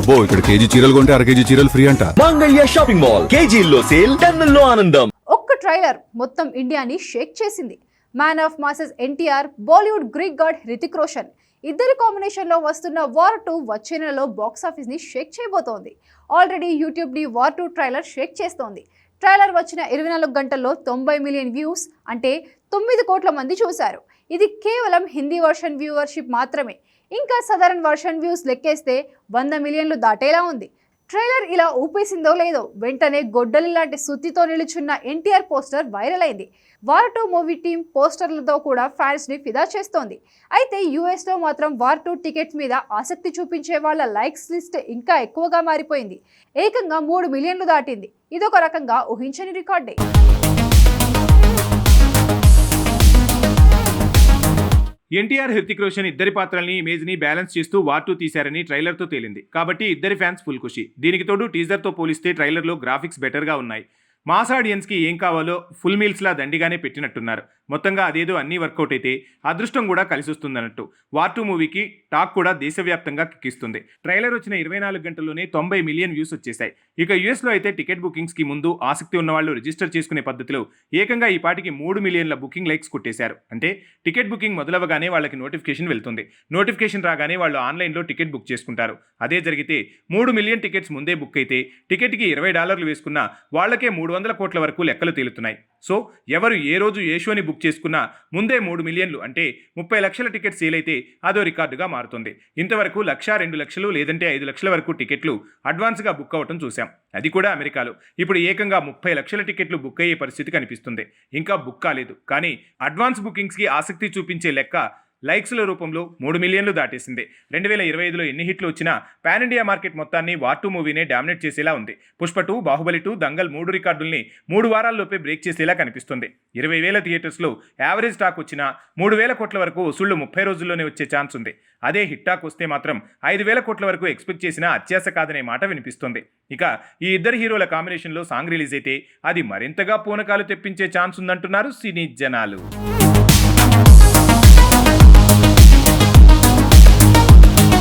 అబ్బో ఇక్కడ కేజీ చీరలు కొంటే అర కేజీ చీరలు ఫ్రీ అంట. Mangalya shopping mall. కేజీల్లో సేల్ టన్నుల్లో ఆనందం. ఒక్క ట్రైలర్ మొత్తం ఇండియాని షేక్ చేసింది. Man of masses NTR Bollywood Greek god Hrithik Roshan ఇద్దరి కాంబినేషన్లో వస్తున్న వార్ టూ వచ్చే నెలలో బాక్సాఫీస్ని షేక్ చేయబోతోంది. ఆల్రెడీ యూట్యూబ్ని వార్ టూ ట్రైలర్ షేక్ చేస్తోంది. ట్రైలర్ వచ్చిన ఇరవై నాలుగు గంటల్లో తొంభై మిలియన్ వ్యూస్ అంటే తొమ్మిది కోట్ల మంది చూశారు. ఇది కేవలం హిందీ వర్షన్ వ్యూవర్షిప్ మాత్రమే. ఇంకా సదరన్ వర్షన్ వ్యూస్ లెక్కేస్తే వంద మిలియన్లు దాటేలా ఉంది. ట్రైలర్ ఇలా ఊపేసిందో లేదో వెంటనే గొడ్డలి లాంటి సుత్తితో నిలుచున్న ఎన్టీఆర్ పోస్టర్ వైరల్ అయింది. వార్ టూ మూవీ టీం పోస్టర్లతో కూడా ఫ్యాన్స్ని ఫిదా చేస్తోంది. అయితే యూఎస్లో మాత్రం వార్ టూ టికెట్స్ మీద ఆసక్తి చూపించే వాళ్ళ లైక్స్ లిస్ట్ ఇంకా ఎక్కువగా మారిపోయింది. ఏకంగా మూడు మిలియన్లు దాటింది. ఇదొక రకంగా ఊహించని రికార్డే. ఎన్టీఆర్ హృతిక్ రోషన్ ఇద్దరి పాత్రల్ని ఇమేజ్ని బ్యాలెన్స్ చేస్తూ వార్ టూ తీశారని ట్రైలర్తో తేలింది. కాబట్టి ఇద్దరి ఫ్యాన్స్ ఫుల్ ఖుషి. దీనికి తోడు టీజర్తో పోలిస్తే ట్రైలర్లో గ్రాఫిక్స్ బెటర్గా ఉన్నాయి. మాస్ ఆడియన్స్కి ఏం కావాలో ఫుల్ మీల్స్ లా దండిగానే పెట్టినట్టున్నారు. మొత్తంగా అదేదో అన్ని వర్కౌట్ అయితే అదృష్టం కూడా కలిసి వస్తుందన్నట్టు వార్ టూ మూవీకి టాక్ కూడా దేశవ్యాప్తంగా కిక్కిస్తుంది. ట్రైలర్ వచ్చిన ఇరవై నాలుగు గంటల్లోనే తొంభై మిలియన్ వ్యూస్ వచ్చేసాయి. ఇక యూఎస్లో అయితే టికెట్ బుకింగ్స్కి ముందు ఆసక్తి ఉన్న వాళ్ళు రిజిస్టర్ చేసుకునే పద్ధతిలో ఏకంగా ఈ పాటికి మూడు మిలియన్ల బుకింగ్ లైక్స్ కొట్టేశారు. అంటే టికెట్ బుకింగ్ మొదలవగానే వాళ్ళకి నోటిఫికేషన్ వెళ్తుంది. నోటిఫికేషన్ రాగానే వాళ్ళు ఆన్లైన్లో టికెట్ బుక్ చేసుకుంటారు. అదే జరిగితే మూడు మిలియన్ టికెట్స్ ముందే బుక్ అయితే టికెట్కి ఇరవై డాలర్లు వేసుకున్న వాళ్ళకే మూడు వందల కోట్ల వరకు లెక్కలు తేలుతున్నాయి. సో ఎవరు ఏ రోజు ఏ షోని బుక్ చేసుకున్న ముందే మూడు మిలియన్లు అంటే ముప్పై లక్షల టికెట్ సేల్ అయితే అదో రికార్డుగా మారుతుంది. ఇంతవరకు లక్ష రెండు లక్షలు లేదంటే ఐదు లక్షల వరకు టికెట్లు అడ్వాన్స్గా బుక్ అవ్వటం చూశాం. అది కూడా అమెరికాలో. ఇప్పుడు ఏకంగా ముప్పై లక్షల టికెట్లు బుక్ అయ్యే పరిస్థితి కనిపిస్తుంది. ఇంకా బుక్ కాలేదు. కానీ అడ్వాన్స్ బుకింగ్స్కి ఆసక్తి చూపించే లెక్క లైక్స్ల రూపంలో మూడు మిలియన్లు దాటేసింది. రెండు వేల ఇరవై ఐదులో ఎన్ని హిట్లు వచ్చినా పాన్ ఇండియా మార్కెట్ మొత్తాన్ని వార్ టూ మూవీనే డామినేట్ చేసేలా ఉంది. పుష్ప టూ బాహుబలి టూ దంగల్ మూడు రికార్డుల్ని మూడు వారాల్లోపే బ్రేక్ చేసేలా కనిపిస్తుంది. ఇరవై వేల థియేటర్స్లో యావరేజ్ టాక్ వచ్చినా మూడు వేల కోట్ల వరకు వసూళ్ళు ముప్పై రోజుల్లోనే వచ్చే ఛాన్స్ ఉంది. అదే హిట్ టాక్ వస్తే మాత్రం ఐదు వేల కోట్ల వరకు ఎక్స్పెక్ట్ చేసినా అత్యాశ కాదనే మాట వినిపిస్తుంది. ఇక ఈ ఇద్దరు హీరోల కాంబినేషన్లో సాంగ్ రిలీజ్ అయితే అది మరింతగా పూనకాలు తెప్పించే ఛాన్స్ ఉందంటున్నారు సినీ జనాలు.